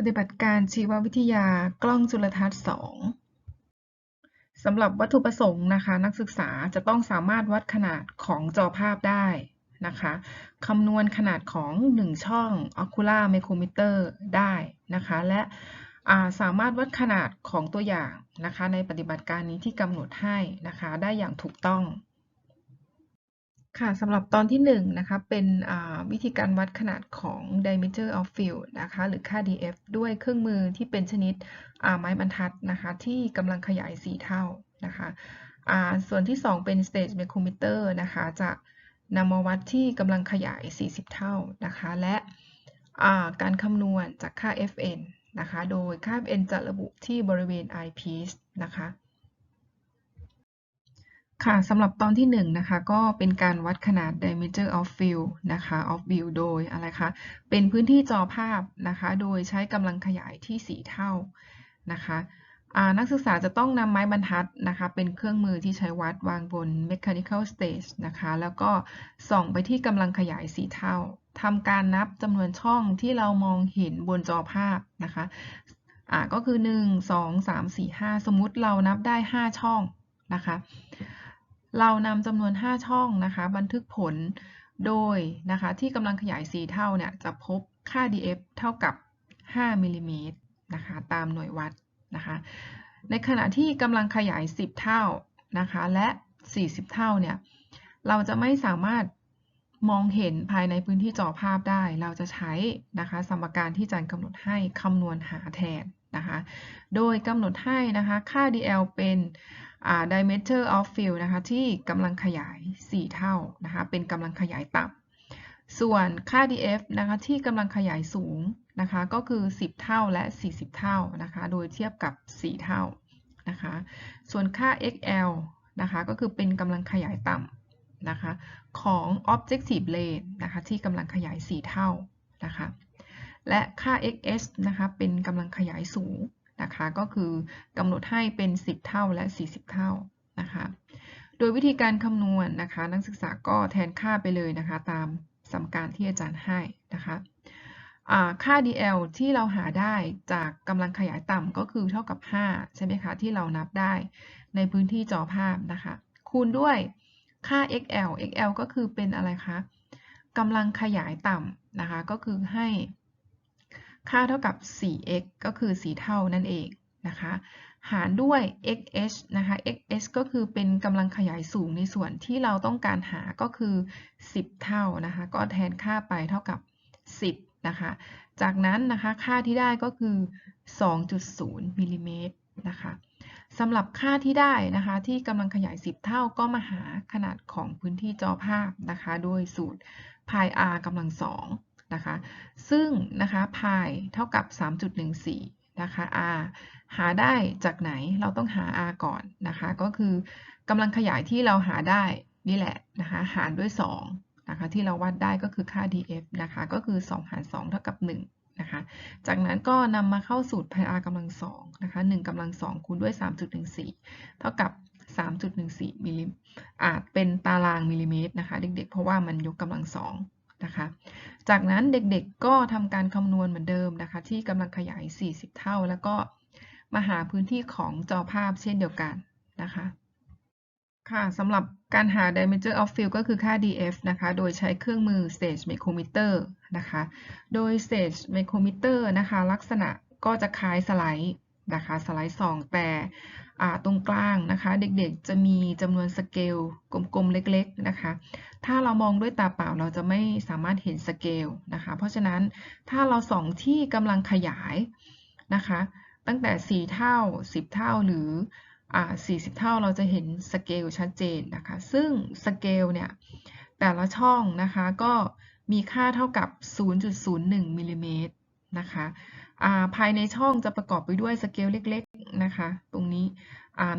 ปฏิบัติการชีววิทยากล้องจุลทรรศน์ 2 สำหรับวัตถุประสงค์นะคะ นักศึกษาจะต้องสามารถวัดขนาดของจอภาพได้นะคะคำนวณขนาดของ 1 ช่อง ocular micrometer ได้นะคะ และสามารถวัดขนาดของตัวอย่างนะคะ ในปฏิบัติการนี้ที่กำหนดให้นะคะ ได้อย่างถูกต้อง ค่ะสำหรับตอนที่1นนะคะ เป็นวิธีการวัดขนาดของ diameter of field นะคะ หรือค่า df ด้วยเครื่องมือที่เป็นชนิดไม้บรรทัดนะคะ ที่กำลังขยาย 4 เท่านะคะส่วนที่ 2 เป็น stage micrometer นะคะ จะนำมาวัดที่กำลังขยาย 40 เท่านะคะ และการคำนวณจากค่า fn นะคะ โดยค่า fn จะระบุที่บริเวณ eyepiece นะคะ ค่ะสำหรับตอนที่1นนะคะก็เป็นการวัดขนาด diameter of field นะคะ of view โดยอะไรคะ เป็นพื้นที่จอภาพนะคะ โดยใช้กำลังขยายที่ 4 เท่านะคะนักศึกษาจะต้องนำไม้บรรทัดนะคะ เป็นเครื่องมือที่ใช้วัดวางบน mechanical stage นะคะ แล้วก็ส่องไปที่กำลังขยาย 4 เท่าทำการนับจำนวนช่องที่เรามองเห็นบนจอภาพนะคะอ่าก็คือ 1 2 3 4 5 สมมุติเรานับได้ 5 ช่องนะคะ เรานำจำนวน 5 ช่องนะคะ บันทึกผลโดยนะคะที่กำลังขยาย 4 เท่าเนี่ยจะพบค่า df เท่ากับ 5มิลลิเมตรนะคะตามหน่วยวัดนะคะ ในขณะที่กำลังขยาย 10 เท่านะคะ และ 40 เท่าเนี่ยเราจะไม่สามารถมองเห็นภายในพื้นที่จอภาพได้ เราจะใช้นะคะสมการที่อาจารย์กำหนดให้คำนวณหาแทนนะคะ โดยกำหนดให้นะคะค่า dl เป็น diameter of field นะคะที่กำลังขยาย 4 เท่านะคะเป็นกำลังขยายต่ำส่วนค่า df นะคะที่กำลังขยายสูงนะคะก็คือ 10 เท่าและ 40 เท่านะคะโดยเทียบกับ 4 เท่านะคะส่วนค่า xl นะคะก็คือเป็นกำลังขยายต่ำนะคะของ objective lane นะคะที่กำลังขยาย 4 เท่านะคะและค่า xs นะคะเป็นกำลังขยายสูง นะคะ ก็คือกำหนดให้เป็น 10 เท่าและ 40 เท่านะคะ โดยวิธีการคำนวณนนะคะ นักศึกษาก็แทนค่าไปเลยนะคะ ตามสมการที่อาจารย์ให้นะคะค่า dl ที่เราหาได้จากกำลังขยายต่ำก็คือเท่ากับ 5 ใช่ไหมคะ ที่เรานับได้ในพื้นที่จอภาพนะคะ คูณด้วยค่า xl xl ก็คือเป็นอะไรคะกำลังขยายต่ำนะคะ ก็คือให้ ค่าเท่ากับ 4x ก็คือ 4 เท่านั่นเองนะคะ หารด้วย xh นะคะ xh ก็คือเป็นกำลังขยายสูงในส่วนที่เราต้องการหาก็คือ 10 เท่านะคะ ก็แทนค่าไปเท่ากับ 10 นะคะ จากนั้นนะคะค่าที่ได้ก็คือ 2.0มิลลิเมตรนะคะสำหรับค่าที่ได้นะคะ ที่กำลังขยาย 10 เท่าก็มาหาขนาดของพื้นที่จอภาพนะคะ โดยสูตร pi r กำลังสอง นะคะ ซึ่งนะคะพายเท่ากับ 3.14 นะคะ r หาได้จากไหนเราต้องหา r ก่อนนะคะ ก็คือกำลังขยายที่เราหาได้นี่แหละนะคะหารด้วย 2 นะคะ ที่เราวัดได้ก็คือค่า df นะคะ ก็คือ 2 หาร 2 เท่ากับ 1 นะคะ จากนั้นก็นำมาเข้าสูตร pi r กำลัง2นะคะ1กำลัง2คูณด้วย 3.14 เท่ากับ3.14มิลลิอาจเป็นตารางมิลลิเมตรนะคะ เด็กๆ เพราะว่ามันยกกำลัง2 นะคะ จากนั้นเด็กๆก็ทำการคำนวณเหมือนเดิมนะคะ ที่กำลังขยาย 40 เท่า แล้วก็มาหาพื้นที่ของจอภาพเช่นเดียวกันนะคะค่ะสำหรับการหา diameter of field ก็คือค่า df นะคะ โดยใช้เครื่องมือ stage micrometer นะคะ โดย stage micrometer นะคะ ลักษณะก็จะคล้ายสไลด์นะคะ สไลด์สองแต่ ตรงกลางนะคะ เด็กๆจะมีจำนวนสเกลกลมๆเล็กๆนะคะ ถ้าเรามองด้วยตาเปล่าเราจะไม่สามารถเห็นสเกลนะคะ เพราะฉะนั้นถ้าเราส่องที่กำลังขยายนะคะ ตั้งแต่ 4 เท่า 10 เท่าหรือ40 เท่าเราจะเห็นสเกลชัดเจนนะคะ ซึ่งสเกลเนี่ยแต่ละช่องนะคะก็มีค่าเท่ากับ 0.01มิลลิเมตรนะคะภายในช่องจะประกอบไปด้วยสเกลเล็กๆ นะคะ ตรงนี้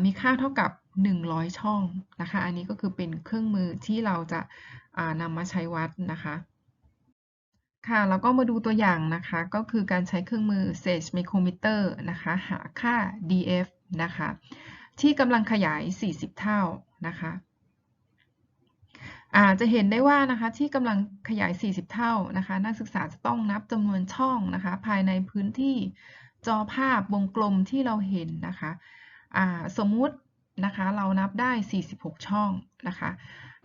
มีค่าเท่ากับ 100 ช่องนะคะ อันนี้ก็คือเป็นเครื่องมือที่เราจะนำมาใช้วัดนะคะค่ะแล้วก็มาดูตัวอย่างนะคะ ก็คือการใช้เครื่องมือ Sage Micrometer นะคะ หาค่า df นะคะ ที่กำลังขยาย 40 เท่านะคะอ่าจะเห็นได้ว่านะคะที่กำลังขยาย 40 เท่านะคะ นักศึกษาจะต้องนับจำนวนช่องนะคะ ภายในพื้นที่ จอภาพวงกลมที่เราเห็นนะคะสมมุตินะคะเรานับได้ 46 ช่องนะคะ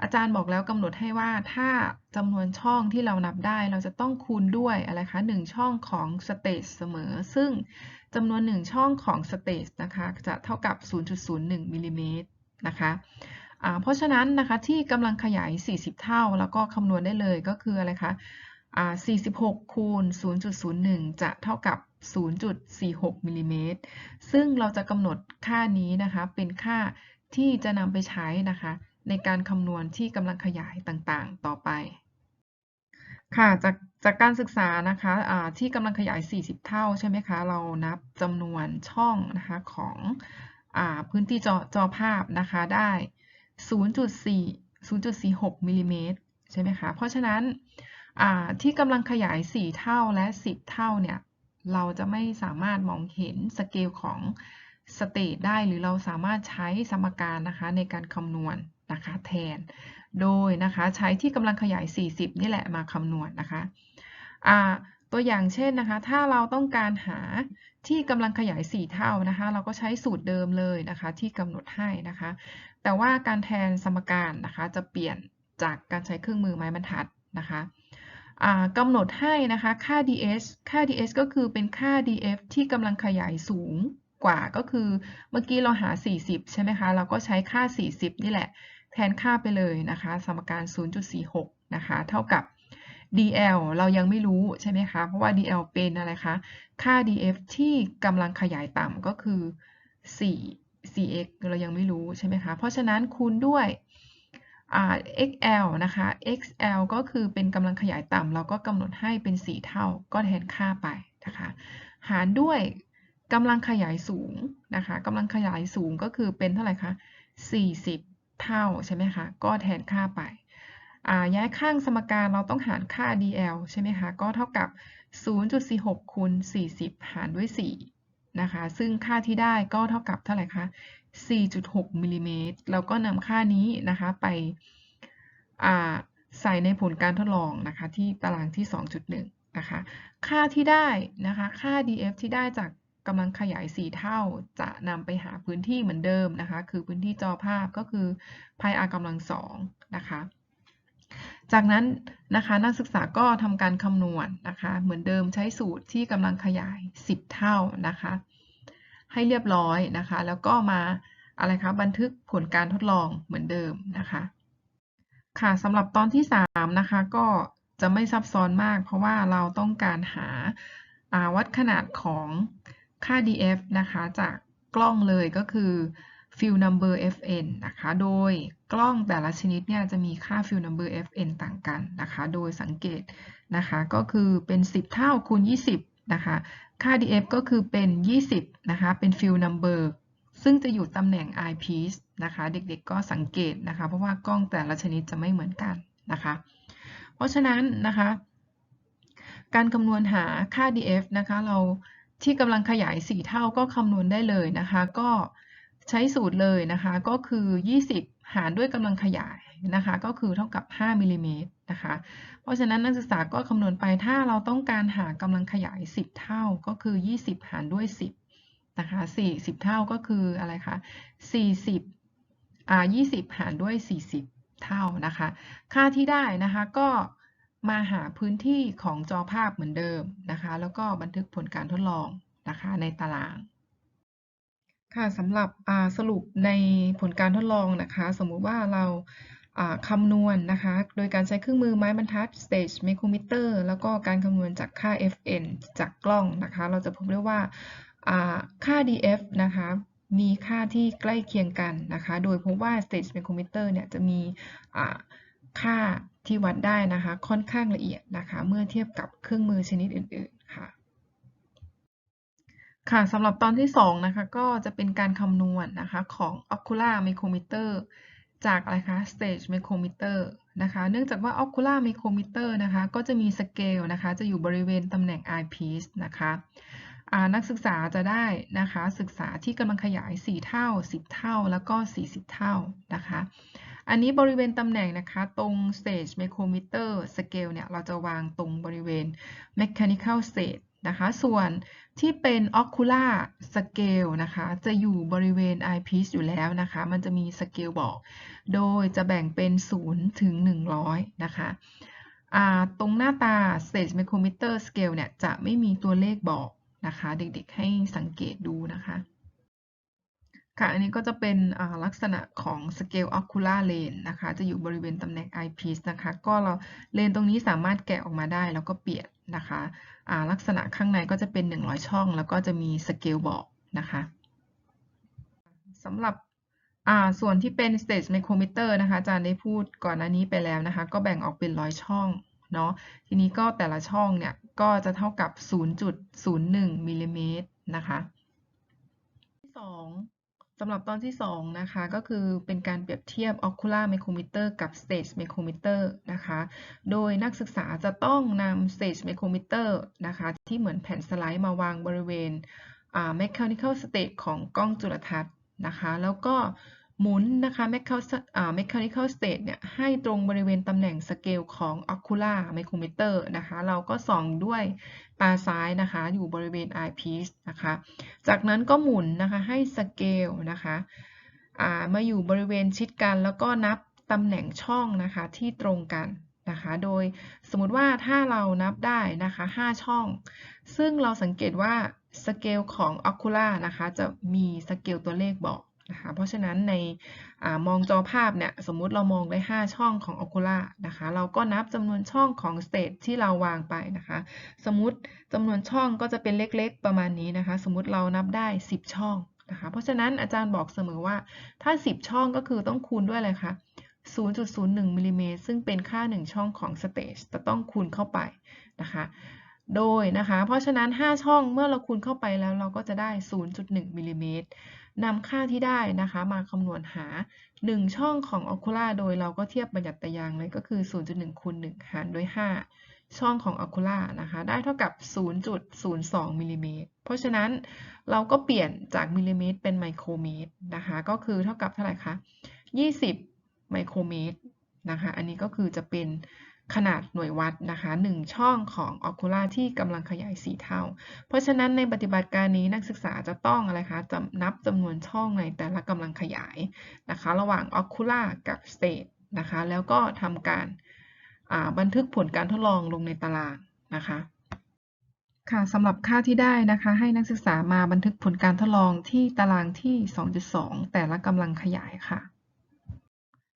อาจารย์บอกแล้วกำหนดให้ว่าถ้าจำนวนช่องที่เรานับได้เราจะต้องคูณด้วยอะไรคะ 1 ช่องของสเตจเสมอ ซึ่งจำนวน 1 ช่องของสเตจนะคะจะเท่ากับ 0.01มิลลิเมตรนะคะเพราะฉะนั้นนะคะที่กำลังขยาย 40 เท่า แล้วก็คำนวณได้เลยก็คืออะไรคะอ่า46 คูณ 0.01 จะเท่ากับ 0.46มิลลิเมตรซึ่งเราจะกำหนดค่านี้นะคะ เป็นค่าที่จะนำไปใช้นะคะ ในการคำนวณที่กำลังขยายต่างๆ ต่อไป ค่ะ จากจากการศึกษานะคะะที่กำลังขยาย 40 เท่าใช่ไหมคะ เรานับจำนวนช่องนะคะของอพื้นที่จอจอภาพนะคะได้ 0.4 0.46มิลลิเมตรใช่ไหมคะ เพราะฉะนั้นที่กำลังขยาย 4 เท่าและ 10 เท่าเนี่ย เราจะไม่สามารถมองเห็นสเกลของสเตทได้หรือเราสามารถใช้สมการนะคะในการคำนวณนะคะแทน โดยนะคะใช้ที่กำลังขยาย 40 นี่แหละมาคำนวณนะคะตัวอย่างเช่นนะคะ ถ้าเราต้องการหาที่กำลังขยาย 4 เท่านะคะ เราก็ใช้สูตรเดิมเลยนะคะ ที่กำหนดให้นะคะ แต่ว่าการแทนสมการนะคะ จะเปลี่ยนจากการใช้เครื่องมือไม้บรรทัดนะคะ กำหนดให้นะคะค่า ds ค่า ds ก็คือเป็นค่า df ที่กำลังขยายสูงกว่าก็คือเมื่อกี้เราหา 40 ใช่ไหมคะ เราก็ใช้ค่า 40 นี่แหละ แทนค่าไปเลยนะคะ สมการ 0.46 นะคะ เท่ากับ dl เรายังไม่รู้ใช่ไหมคะ เพราะว่า dl เป็นอะไรคะ ค่า df ที่กำลังขยายต่ำก็คือ 4 4x เรายังไม่รู้ใช่ไหมคะ เพราะฉะนั้นคูณด้วย xl นะคะ xl ก็คือเป็นกำลังขยายต่ำเราก็กำหนดให้เป็น 4 เท่า ก็แทนค่าไปนะคะ หารด้วยกำลังขยายสูงนะคะกำลังขยายสูงก็คือเป็นเท่าไหร่คะ 40 เท่าใช่ไหมคะ ก็แทนค่าไป ย้ายข้างสมการเราต้องหารค่า dl ใช่ไหมคะ ก็เท่ากับ 0.46คูณ40 หารด้วย 4 นะคะ ซึ่งค่าที่ได้ก็เท่ากับเท่าไหร่คะ 4.6มิลลิเมตรเราก็นำค่านี้นะคะไปใส่ในผลการทดลองนะคะที่ตารางที่ 2.1 นะคะ ค่าที่ได้นะคะ ค่า df ที่ได้จากกำลังขยาย 4 เท่า จะนำไปหาพื้นที่เหมือนเดิมนะคะ คือพื้นที่จอภาพก็คือพาย r กำลังสองนะคะ จากนั้นนะคะนักศึกษาก็ทำการคำนวณนนะคะ เหมือนเดิมใช้สูตรที่กำลังขยาย 10 เท่านะคะ ให้เรียบร้อยนะคะ แล้วก็มาอะไรคะบันทึกผลการทดลองเหมือนเดิมนะคะ ค่ะสำหรับตอนที่ 3 นะคะ ก็จะไม่ซับซ้อนมาก เพราะว่าเราต้องการหาวัดขนาดของค่า df นะคะ จากกล้องเลยก็คือ field number fn นะคะ โดยกล้องแต่ละชนิดเนี่ยจะมีค่า field number fn ต่างกันนะคะ โดยสังเกตนะคะ ก็คือเป็น 10 เท่าคูณ 20 นะคะ ค่า df ก็คือเป็น 20 นะคะ เป็น field number ซึ่งจะอยู่ตำแหน่ง eyepiece นะคะ เด็กๆก็สังเกตนะคะ เพราะว่ากล้องแต่ละชนิดจะไม่เหมือนกันนะคะ เพราะฉะนั้นนะคะ การคำนวณหาค่า df นะคะ เราที่กำลังขยาย 4 เท่าก็คำนวณได้เลยนะคะ ก็ใช้สูตรเลยนะคะ ก็คือ 20 หารด้วยกำลังขยายนะคะ ก็คือเท่ากับ 5มิลลิเมตร นะคะ เพราะฉะนั้นนักศึกษาก็คำนวณไปถ้าเราต้องการหากำลังขยาย 10 เท่าก็คือ 20 หารด้วย 10 นะคะ 40 เท่าก็คืออะไรคะ40อ่า20 หารด้วย 40 เท่านะคะ ค่าที่ได้นะคะก็มาหาพื้นที่ของจอภาพเหมือนเดิมนะคะ แล้วก็บันทึกผลการทดลองนะคะในตาราง ค่ะสำหรับสรุปในผลการทดลองนะคะ สมมุติว่าเรา คำนวณนนะคะ โดยการใช้เครื่องมือไม้บรรทัด stage micrometer แล้วก็การคำนวณจากค่า fn จากกล้องนะคะ เราจะพบได้ว่าค่า df นะคะมีค่าที่ใกล้เคียงกันนะคะ โดยพบว่า stage micrometer เนี่ยจะมีค่าที่วัดได้นะคะ ค่อนข้างละเอียดนะคะ เมื่อเทียบกับเครื่องมือชนิดอื่น ๆ ค่ะค่ะสำหรับตอนที่2นะคะก็จะเป็นการคำนวณนนะคะของ ocular micrometer จากอะไรคะ stage micrometer นะคะ เนื่องจากว่า ocular micrometer นะคะ ก็จะมีสเกลนะคะ จะอยู่บริเวณตำแหน่ง eyepiece นะคะนักศึกษาจะได้นะคะศึกษาที่กำลังขยาย 4 เท่า 10 เท่า แล้วก็ 40 เท่านะคะ อันนี้บริเวณตำแหน่งนะคะตรง stage micrometer scale เนี่ยเราจะวางตรงบริเวณ mechanical stage นะคะ ส่วนที่เป็น ocular scale นะคะ จะอยู่บริเวณ eyepiece อยู่แล้วนะคะ มันจะมีสเกลบอก โดยจะแบ่งเป็น 0 ถึง 100 นะคะตรงหน้าตา stage micrometer scale เนี่ย จะไม่มีตัวเลขบอกนะคะ เด็กๆให้สังเกตดูนะคะ ค่ะ อันนี้ก็จะเป็นลักษณะของ scale ocular lane นะคะ จะอยู่บริเวณตำแหน่ง eyepiece นะคะ ก็เราเลนตรงนี้สามารถแกะออกมาได้แล้วก็เปลี่ยนนะคะลักษณะข้างในก็จะเป็น 100 ช่อง แล้วก็จะมี scale บอกนะคะสำหรับส่วนที่เป็น stage micrometer นะคะอาจารย์ได้พูดก่อนหน้านี้ไปแล้วนะคะ ก็แบ่งออกเป็น100ช่องเนาะ ทีนี้ก็แต่ละช่องเนี่ยก็จะเท่ากับ 0.01มิลลิเมตรนะคะ ที่2 สำหรับตอนที่ 2 นะคะ ก็คือเป็นการเปรียบเทียบ ocular micrometer กับ stage micrometer นะคะ โดยนักศึกษาจะต้องนำ stage micrometer นะคะ ที่เหมือนแผ่นสไลด์มาวางบริเวณ mechanical state ของกล้องจุลทรรศน์นะคะ แล้วก็ หมุนนะคะ mechanical state เนี่ยให้ตรงบริเวณตำแหน่งสเกลของ ocular micrometer นะคะ เราก็ส่องด้วยตาซ้ายนะคะ อยู่บริเวณ eyepiece นะคะ จากนั้นก็หมุนนะคะให้สเกลนะคะมาอยู่บริเวณชิดกัน แล้วก็นับตำแหน่งช่องนะคะที่ตรงกันนะคะ โดยสมมติว่าถ้าเรานับได้นะคะ 5 ช่อง ซึ่งเราสังเกตว่าสเกลของ ocular นะคะ จะมีสเกลตัวเลขบอก นะคะเพราะฉะนั้นในอมองจอภาพเนี่ยสมมุติเรามองได้ 5 ช่องของ Oculus นะคะเราก็นับจำนวนช่องของ State ที่เราวางไปนะคะสมมุติจำนวนช่องก็จะเป็นเล็กๆ ประมาณนี้นะคะสมมุติเรานับได้ 10 ช่องนะคะเพราะฉะนั้นอาจารย์บอกเสมอว่าถ้า 10 ช่องก็คือต้องคูณด้วยอะไรคะ0.01มิลลิเมตรซึ่งเป็นค่า 1 ช่องของ Stage จะต้องคูณเข้าไปนะคะโดยนะคะ เพราะฉะนั้น 5 ช่องเมื่อเราคูณเข้าไปแล้วเราก็จะได้ 0.1มิลลิเมตร นำค่าที่ได้นะคะ มาคำนวณหา 1 ช่องของ Oculus โดยเราก็เทียบบัญญัติยางเลยก็คือ 0.1คูณ1หารด้วย 5 ช่องของ Oculus นะคะ ได้เท่ากับ 0.02มิลลิเมตรเพราะฉะนั้นเราก็เปลี่ยนจากมิลลิเมตรเป็นไมโครเมตรนะคะ ก็คือเท่ากับเท่าไหร่คะ 20 ไมโครเมตรนะคะ อันนี้ก็คือจะเป็น ขนาดหน่วยวัดนะคะ1ช่องของ Oculus ที่กำลังขยาย 4 เท่า เพราะฉะนั้นในปฏิบัติการนี้นักศึกษาจะต้องอะไรคะจะนับจำนวนช่องในแต่ละกำลังขยายนะคะ ระหว่าง Oculus กับ State นะคะ แล้วก็ทำการบันทึกผลการทดลองลงในตารางนะคะค่ะสำหรับค่าที่ได้นะคะ ให้นักศึกษามาบันทึกผลการทดลองที่ตารางที่ 2.2 แต่ละกำลังขยายค่ะ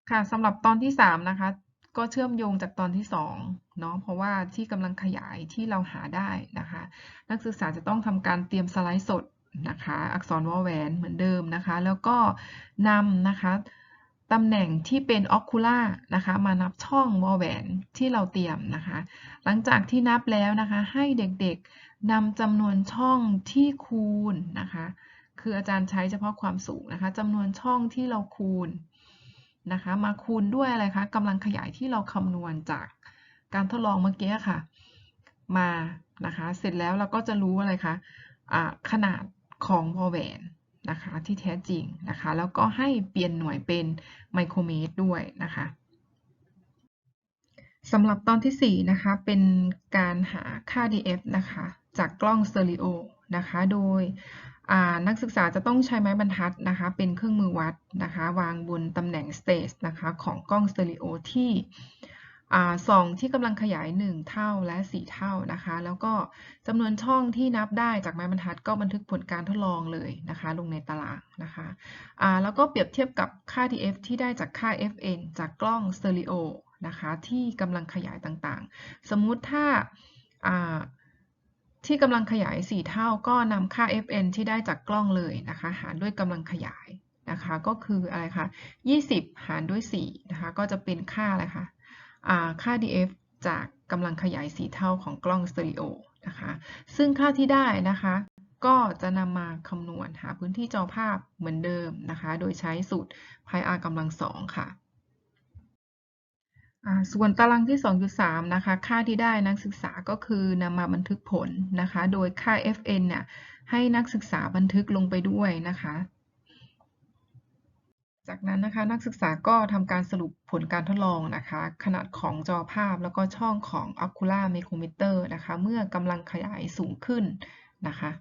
ค่ะสำหรับตอนที่ 3 นะคะ ก็เชื่อมโยงจากตอนที่2เนาะเพราะว่าที่กำลังขยายที่เราหาได้นะคะ นักศึกษาจะต้องทำการเตรียมสไลด์สดนะคะ อักษรวอลแหวนเหมือนเดิมนะคะ แล้วก็นำนะคะตำแหน่งที่เป็นออคูล่านะคะ มานับช่องวอลแหวนที่เราเตรียมนะคะ หลังจากที่นับแล้วนะคะ ให้เด็กๆนำจำนวนช่องที่คูณนะคะ คืออาจารย์ใช้เฉพาะความสูงนะคะจำนวนช่องที่เราคูณ นะคะ มาคูณด้วยอะไรคะกำลังขยายที่เราคำนวณจากการทดลองเมื่อกี้ค่ะ มานะคะ เสร็จแล้วเราก็จะรู้อะไรคะะขนาดของวอลแวนนะคะที่แท้จริงนะคะ แล้วก็ให้เปลี่ยนหน่วยเป็นไมโครเมตรด้วยนะคะสำหรับตอนที่ 4 นะคะ เป็นการหาค่า df นะคะ จากกล้องสเตอริโอนะคะ โดย นักศึกษาจะต้องใช้ไม้บรรทัดนะคะ เป็นเครื่องมือวัดนะคะ วางบนตำแหน่ง stage นะคะของกล้องสเตอริโอที่สองที่กำลังขยาย 1 เท่าและ 4 เท่านะคะ แล้วก็จำนวนช่องที่นับได้จากไม้บรรทัดก็บันทึกผลการทดลองเลยนะคะ ลงในตารางนะคะแล้วก็เปรียบเทียบกับค่า df ที่ได้จากค่า fn จากกล้องสเตอริโอนะคะ ที่กำลังขยายต่างๆ สมมุติถ้า ที่กำลังขยาย 4 เท่าก็นำค่า fn ที่ได้จากกล้องเลยนะคะ หารด้วยกำลังขยายนะคะ ก็คืออะไรคะ 20 หารด้วย 4 นะคะ ก็จะเป็นค่าอะไรคะค่า df จากกำลังขยาย 4 เท่าของกล้องสเตอริโอนะคะ ซึ่งค่าที่ได้นะคะ ก็จะนำมาคำนวณหาพื้นที่จอภาพเหมือนเดิมนะคะ โดยใช้สูตร pi r กำลังสองค่ะ ส่วนตารางที่ 2.3 นะคะ ค่าที่ได้นักศึกษาก็คือนำมาบันทึกผลนะคะ โดยค่า fn เนี่ยให้นักศึกษาบันทึกลงไปด้วยนะคะ จากนั้นนะคะนักศึกษาก็ทำการสรุปผลการทดลองนะคะ ขนาดของจอภาพแล้วก็ช่องของ ocular micrometer นะคะ เมื่อกำลังขยายสูงขึ้นนะคะ